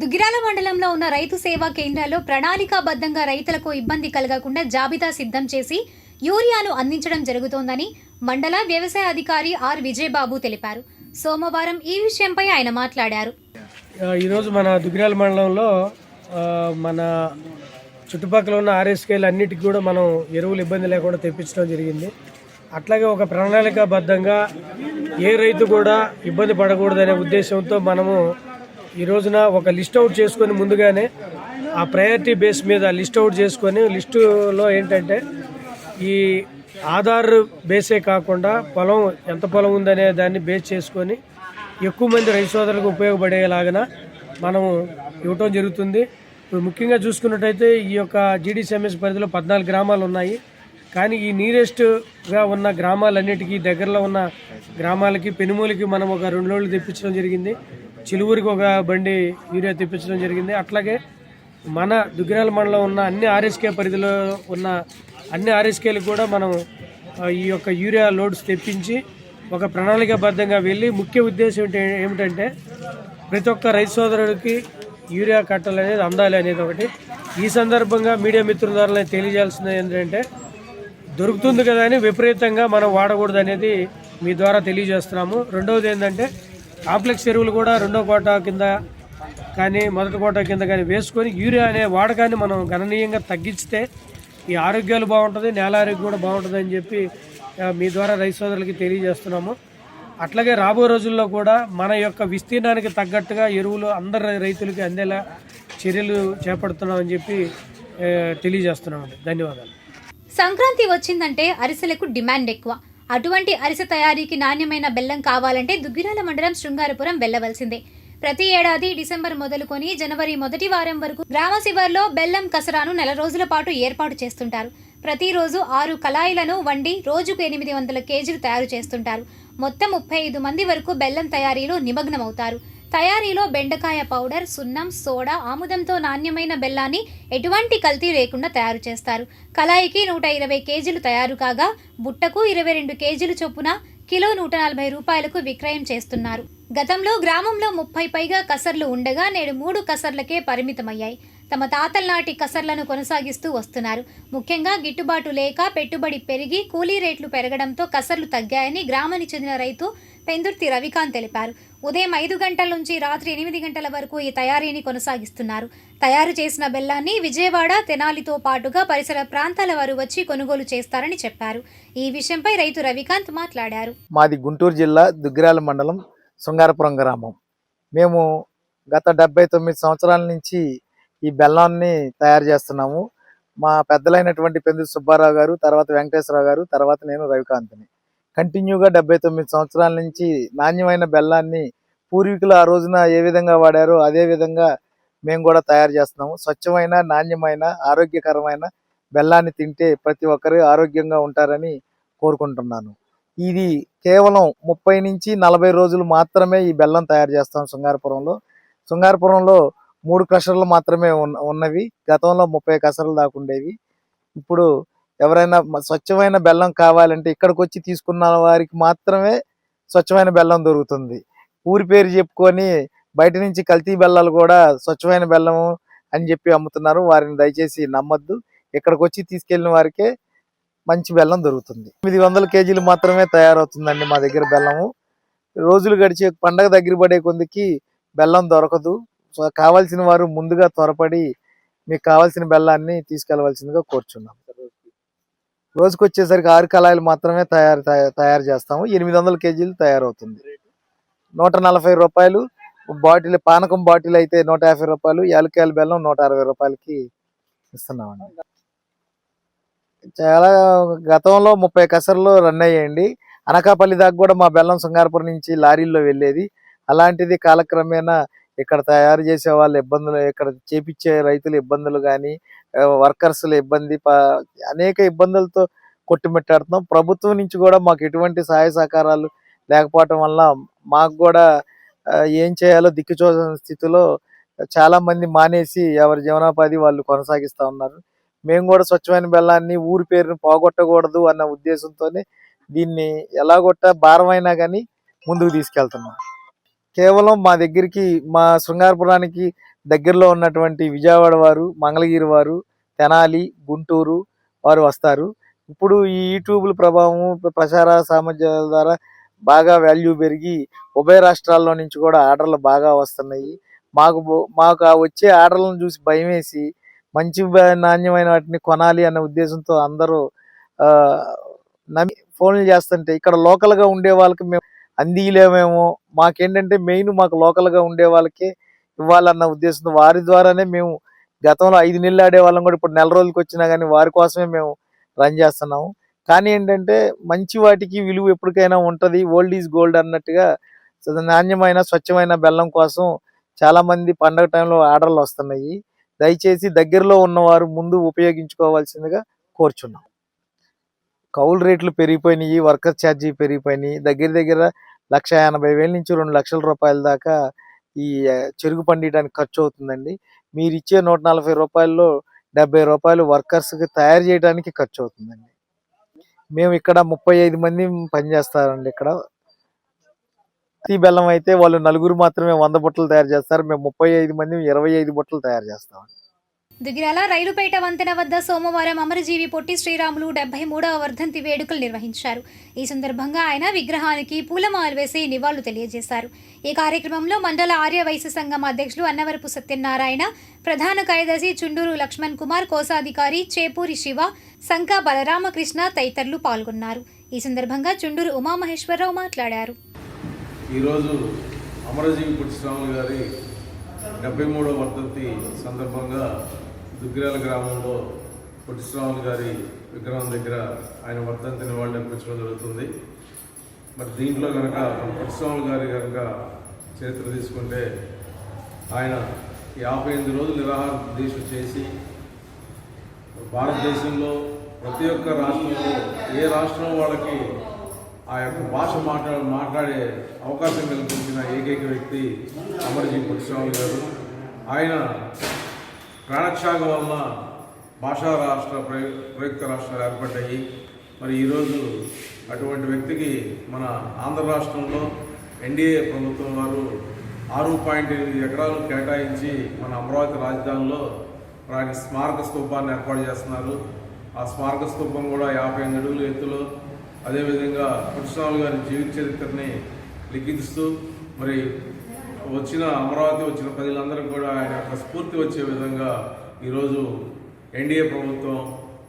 దుగ్గిరాల మండలంలో ఉన్న రైతు సేవా కేంద్రాల్లో ప్రణాళికాబద్ధంగా రైతులకు ఇబ్బంది కలగకుండా జాబితా సిద్ధం చేసి యూరియాను అందించడం జరుగుతోందని మండల వ్యవసాయ అధికారి ఆర్ విజయబాబు తెలిపారు. సోమవారం ఈ విషయంపై ఆయన మాట్లాడారు. ఈరోజు మన దుగ్గిరాల మండలంలో మన చుట్టుపక్కల ఉన్న ఆర్ఎస్కేలు అన్నిటికీ కూడా మనం ఎరువులు ఇబ్బంది లేకుండా తెప్పించడం జరిగింది. అట్లాగే ఒక ప్రణాళికాబద్ధంగా ఏ రైతు కూడా ఇబ్బంది పడకూడదనే ఉద్దేశంతో మనము ఈ రోజున ఒక లిస్ట్ అవుట్ చేసుకొని ముందుగానే ఆ ప్రయారిటీ బేస్ మీద లిస్ట్ అవుట్ చేసుకొని లిస్టులో ఏంటంటే ఈ ఆధార్ బేసే కాకుండా పొలం ఎంత పొలం ఉందనే దాన్ని బేస్ చేసుకొని ఎక్కువ మంది రైతు సోదరులకు ఉపయోగపడేలాగన మనము ఇవ్వటం జరుగుతుంది. ఇప్పుడు ముఖ్యంగా చూసుకున్నట్టయితే ఈ యొక్క జీడీసీఎంఎస్ పరిధిలో పద్నాలుగు గ్రామాలు ఉన్నాయి. కానీ ఈ నీరెస్ట్గా ఉన్న గ్రామాలన్నిటికీ దగ్గరలో ఉన్న గ్రామాలకి పెనుమూలకి మనం ఒక రెండు రోజులు తెప్పించడం జరిగింది. చిలువురికి ఒక బండి యూరియా తెప్పించడం జరిగింది. అట్లాగే మన దుగ్గిరాల మండలం ఉన్న అన్ని ఆర్ఎస్కే పరిధిలో ఉన్న అన్ని ఆర్ఎస్కేలకు కూడా మనం ఈ యొక్క యూరియా లోడ్స్ తెప్పించి ఒక ప్రణాళికాబద్ధంగా వెళ్ళి ముఖ్య ఉద్దేశం ఏంటి ఏమిటంటే ప్రతి ఒక్క రైతు సోదరుడికి యూరియా కట్టలు అనేది అందాలి అనేది ఒకటి. ఈ సందర్భంగా మీడియా మిత్రుల ద్వారా తెలియజేయాల్సింది ఏంటంటే దొరుకుతుంది కదా అని విపరీతంగా మనం వాడకూడదు అనేది మీ ద్వారా తెలియజేస్తున్నాము. రెండవది ఏంటంటే కాంప్లెక్స్ ఎరువులు కూడా రెండో కోట కింద కానీ మొదటి కోట కింద కానీ వేసుకొని యూరియా అనే వాడకాన్ని మనం గణనీయంగా తగ్గిస్తే ఈ ఆరోగ్యాలు బాగుంటుంది నేల ఆరోగ్యం కూడా బాగుంటుంది అని చెప్పి మీ ద్వారా రైతు సోదరులకి తెలియజేస్తున్నాము. అట్లాగే రాబో రోజుల్లో కూడా మన యొక్క విస్తీర్ణానికి తగ్గట్టుగా ఎరువులు అందరి రైతులకి అందేలా చర్యలు చేపడుతున్నామని చెప్పి తెలియజేస్తున్నామండి. ధన్యవాదాలు. సంక్రాంతి వచ్చిందంటే అరిసెలకు డిమాండ్ ఎక్కువ. అటువంటి అరిసె తయారీకి నాణ్యమైన బెల్లం కావాలంటే దుగ్గిరాల మండలం శృంగారపురం వెళ్ళవలసిందే. ప్రతి ఏడాది డిసెంబర్ మొదలుకొని జనవరి మొదటి వారం వరకు గ్రామ శివార్లో బెల్లం కసరాను నెల రోజుల పాటు ఏర్పాటు చేస్తుంటారు. ప్రతిరోజు ఆరు కళాయిలను వండి రోజుకు ఎనిమిది వందల కేజీలు తయారు చేస్తుంటారు. మొత్తం ముప్పై ఐదు మంది వరకు బెల్లం తయారీలో నిమగ్నమవుతారు. తయారీలో బెండకాయ పౌడర్ సున్నం సోడా ఆముదంతో నాణ్యమైన బెల్లాన్ని ఎటువంటి కల్తీ లేకుండా తయారు చేస్తారు. కళాయికి నూట ఇరవై కేజీలు తయారు కాగా బుట్టకు ఇరవై రెండు కేజీలు చొప్పున కిలో నూట నలభై రూపాయలకు విక్రయం చేస్తున్నారు. గతంలో గ్రామంలో ముప్పై పైగా కసర్లు ఉండగా నేడు మూడు కసర్లకే పరిమితమయ్యాయి. తమ తాతల నాటి కసర్లను కొనసాగిస్తూ వస్తున్నారు. ముఖ్యంగా గిట్టుబాటు లేక పెట్టుబడి పెరిగి కూలీ రేట్లు పెరగడంతో కసర్లు తగ్గాయని గ్రామానికి చెందిన రైతు పెందుర్తి రవికాంత్ తెలిపారు. ఉదయం ఐదు గంటల నుంచి రాత్రి ఎనిమిది గంటల వరకు ఈ తయారీని కొనసాగిస్తున్నారు. తయారు చేసిన బెల్లాన్ని విజయవాడ తెనాలితో పాటుగా పరిసర ప్రాంతాల వారు వచ్చి కొనుగోలు చేస్తారని చెప్పారు. ఈ విషయంపై రైతు రవికాంత్ మాట్లాడారు. మాది గుంటూరు జిల్లా దుగ్గిరాల మండలం శృంగారపురం గ్రామం. మేము గత డెబ్బై తొమ్మిది సంవత్సరాల నుంచి ఈ బెల్లాన్ని తయారు చేస్తున్నాము. మా పెద్దలైనటువంటి పెందు సుబ్బారావు గారు తర్వాత వెంకటేశ్వరరావు గారు తర్వాత నేను రవికాంత్ని. కంటిన్యూగా డెబ్బై తొమ్మిది సంవత్సరాల నుంచి నాణ్యమైన బెల్లాన్ని పూర్వీకులు ఆ రోజున ఏ విధంగా వాడారో అదే విధంగా మేము కూడా తయారు చేస్తున్నాము. స్వచ్ఛమైన నాణ్యమైన ఆరోగ్యకరమైన బెల్లాన్ని తింటే ప్రతి ఒక్కరు ఆరోగ్యంగా ఉంటారని కోరుకుంటున్నాను. ఇది కేవలం ముప్పై నుంచి నలభై రోజులు మాత్రమే ఈ బెల్లం తయారు చేస్తాం శృంగారపురంలో. శృంగారపురంలో మూడు క్రషర్లు మాత్రమే ఉన్న- ఉన్నవి. గతంలో ముప్పై కసరలు దాకా ఉండేవి. ఇప్పుడు ఎవరైనా స్వచ్ఛమైన బెల్లం కావాలంటే ఇక్కడికి వచ్చి తీసుకున్న వారికి మాత్రమే స్వచ్ఛమైన బెల్లం దొరుకుతుంది. ఊరి పేరు చెప్పుకొని బయట నుంచి కల్తీ బెల్లాలు కూడా స్వచ్ఛమైన బెల్లము అని చెప్పి అమ్ముతున్నారు. వారిని దయచేసి నమ్మద్దు. ఇక్కడికి వచ్చి తీసుకెళ్ళిన వారికే మంచి బెల్లం దొరుకుతుంది. ఎనిమిది వందల కేజీలు మాత్రమే తయారవుతుందండి మా దగ్గర బెల్లము. రోజులు గడిచే పండగ దగ్గర పడే కొందికి బెల్లం దొరకదు. సో కావాల్సిన వారు ముందుగా త్వరపడి మీకు కావాల్సిన బెల్లాన్ని తీసుకెళ్ళవలసిందిగా కోరుచున్నాం. రోజుకి వచ్చేసరికి ఆరు కళాయిలు మాత్రమే తయారు తయారు చేస్తాము. ఎనిమిది వందల కేజీలు తయారవుతుంది. నూట నలభై రూపాయలు బాటిల్ పానకం బాటిల్ అయితే నూట యాభై రూపాయలు యాలకాయల బెల్లం నూట అరవై రూపాయలకి ఇస్తున్నామండి. చాలా గతంలో ముప్పై కసర్లు రన్ అయ్యాయండి. అనకాపల్లి దాకా కూడా మా బెల్లం సుంగారపురం నుంచి లారీల్లో వెళ్ళేది. అలాంటిది కాలక్రమేణా ఇక్కడ తయారు చేసే వాళ్ళ ఇబ్బందులు ఇక్కడ చేపించే రైతుల ఇబ్బందులు కానీ వర్కర్స్ల ఇబ్బంది అనేక ఇబ్బందులతో కొట్టుమిట్టాడుతున్నాం. ప్రభుత్వం నుంచి కూడా మాకు ఎటువంటి సహాయ సహకారాలు లేకపోవటం వల్ల మాకు కూడా ఏం చేయాలో దిక్కుచోసిన స్థితిలో చాలామంది మానేసి ఎవరి జీవనోపాధి వాళ్ళు కొనసాగిస్తూ ఉన్నారు. మేము కూడా స్వచ్ఛమైన బెల్లాన్ని ఊరి పేరుని పోగొట్టకూడదు అన్న ఉద్దేశంతోనే దీన్ని ఎలాగొట్ట భారమైనా కానీ ముందుకు తీసుకెళ్తున్నాం. కేవలం మా దగ్గరికి మా శృంగారపురానికి దగ్గరలో ఉన్నటువంటి విజయవాడ వారు మంగళగిరి వారు తెనాలి గుంటూరు వారు వస్తారు. ఇప్పుడు ఈ యూట్యూబ్ల ప్రభావం ప్రచార సామర్థ్యాల ద్వారా బాగా వాల్యూ పెరిగి ఉభయ రాష్ట్రాల్లో నుంచి కూడా ఆర్డర్లు బాగా వస్తున్నాయి. మాకు మాకు ఆ వచ్చే ఆర్డర్లను చూసి భయం వేసి మంచి నాణ్యమైన వాటిని కొనాలి అనే ఉద్దేశంతో అందరూ నమ్మి ఫోన్లు చేస్తుంటే ఇక్కడ లోకల్గా ఉండే వాళ్ళకి మేము అందియలేమేమో మాకేంటంటే మెయిన్ మాకు లోకల్గా ఉండే వాళ్ళకి ఇవ్వాలన్న ఉద్దేశంతో వారి ద్వారానే మేము గతంలో ఐదు నెలలు ఆడే వాళ్ళం కూడా ఇప్పుడు నెల రోజులకి వచ్చినా కానీ వారి కోసమే మేము రన్ చేస్తున్నాము. కానీ ఏంటంటే మంచి వాటికి విలువ ఎప్పటికైనా ఉంటుంది. ఓల్డ్ ఈజ్ గోల్డ్ అన్నట్టుగా నాణ్యమైన స్వచ్ఛమైన బెల్లం కోసం చాలామంది పండగ టైంలో ఆర్డర్లు వస్తున్నాయి. దయచేసి దగ్గరలో ఉన్నవారు ముందు ఉపయోగించుకోవాల్సిందిగా కోరుచున్నాం. కౌలు రేట్లు పెరిగిపోయినాయి వర్కర్ ఛార్జీ పెరిగిపోయినాయి. దగ్గర దగ్గర లక్ష ఎనభై వేల నుంచి రెండు లక్షల రూపాయల దాకా ఈ చెరుకు పండియడానికి ఖర్చు అవుతుందండి. మీరు ఇచ్చే నూట నలభై రూపాయల్లో డెబ్బై రూపాయలు వర్కర్స్కి తయారు చేయడానికి ఖర్చు అవుతుందండి. మేము ఇక్కడ ముప్పై ఐదు మంది పనిచేస్తారండి ఇక్కడ. పత్తి బెల్లం అయితే వాళ్ళు నలుగురు మాత్రమే వంద బుట్టలు తయారు చేస్తారు. మేము ముప్పై ఐదు మంది ఇరవై ఐదు బుట్టలు తయారు చేస్తాం. దిగిరాల రైలుపేట వంతెన వద్ద సోమవారం అమరజీవి పొట్టి శ్రీరాములు డెబ్బై మూడవ వర్ధంతి వేడుకలు నిర్వహించారు. ఈ సందర్భంగా ఆయన విగ్రహానికి పూలమాలు వేసి నివాళులు తెలియజేశారు. ఈ కార్యక్రమంలో మండల ఆర్య వైశ్య సంఘం అధ్యక్షులు అన్నవరపు సత్యనారాయణ ప్రధాన కార్యదర్శి చుండూరు లక్ష్మణ్ కుమార్ కోశాధికారి చేపూరి శివ సంక బలరామకృష్ణ తదితరులు పాల్గొన్నారు. ఈ సందర్భంగా చుండూరు ఉమామహేశ్వరరావు మాట్లాడారు. ఈరోజు అమరజీవి పుట్టిస్వాములు గారి డెబ్బై మూడవ వర్ధంతి సందర్భంగా దుగ్గిరాల గ్రామంలో పుట్టిస్వాములు గారి విగ్రహం దగ్గర ఆయన వర్ధంతి నివాళులు అర్పించడం జరుగుతుంది. మరి దీంట్లో కనుక పుట్టిస్వాములు గారి కనుక చరిత్ర తీసుకుంటే ఆయన యాభై ఎనిమిది రోజులు నిరాహార దీక్ష చేసి భారతదేశంలో ప్రతి ఒక్క రాష్ట్రంలో ఏ రాష్ట్రం వాళ్ళకి ఆ యొక్క భాష మాట్లా మాట్లాడే అవకాశం కల్పించిన ఏకైక వ్యక్తి అమరజీ పుట్టిస్వామి గారు. ఆయన ప్రాణత్యాగం వలన భాషా రాష్ట్ర ప్రయుక్త రాష్ట్రాలు ఏర్పడ్డాయి. మరి ఈరోజు అటువంటి వ్యక్తికి మన ఆంధ్ర రాష్ట్రంలో ఎన్డీఏ ప్రభుత్వం వారు ఆరు పాయింట్ ఎనిమిది ఎకరాలు కేటాయించి మన అమరావతి రాజధానిలో ఆయన స్మారక స్తూపాన్ని ఏర్పాటు చేస్తున్నారు. ఆ స్మారక స్తూపం కూడా యాభై ఎనిమిది అడుగుల ఎత్తులో అదేవిధంగా కృష్ణాలు గారి జీవిత చరిత్రని లిఖిస్తూ మరి వచ్చిన అమరావతి వచ్చిన ప్రజలందరూ కూడా ఆయన యొక్క స్ఫూర్తి వచ్చే విధంగా ఈరోజు ఎన్డీఏ ప్రభుత్వం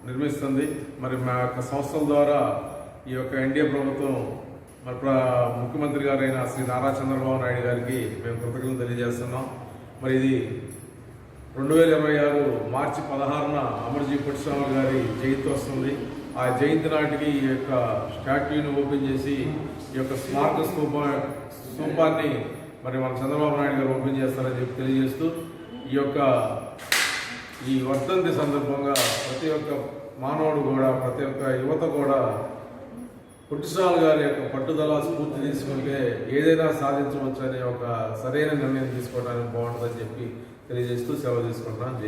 నిర్మిస్తుంది. మరి మా యొక్క సంస్థల ద్వారా ఈ యొక్క ఎన్డీఏ ప్రభుత్వం మరి ప్ర- ముఖ్యమంత్రి గారైన శ్రీ నారా చంద్రబాబు నాయుడు గారికి మేము కృతజ్ఞతలు తెలియజేస్తున్నాం. మరి ఇది రెండు వేల ఇరవై ఆరు మార్చి పదహారున అమర్జీ పుట్టిస్వామి గారి జయంతి వస్తుంది. ఆ జయంతి నాటికి ఈ యొక్క స్టాట్యూని ఓపెన్ చేసి ఈ యొక్క స్మారక స్థూప స్థూపాన్ని మరి మన చంద్రబాబు నాయుడు గారు ఓపెన్ చేస్తారని చెప్పి తెలియజేస్తూ ఈ యొక్క ఈ వర్ధంతి సందర్భంగా ప్రతి ఒక్క మానవుడు కూడా ప్రతి ఒక్క యువత కూడా పుట్టిస్వామి గారి యొక్క పట్టుదల స్ఫూర్తి తీసుకుంటే ఏదైనా సాధించవచ్చు అనే ఒక సరైన నిర్ణయం తీసుకోవడానికి బాగుంటుందని చెప్పి తెలియజేస్తూ సెలవు తీసుకుంటున్నాను. జై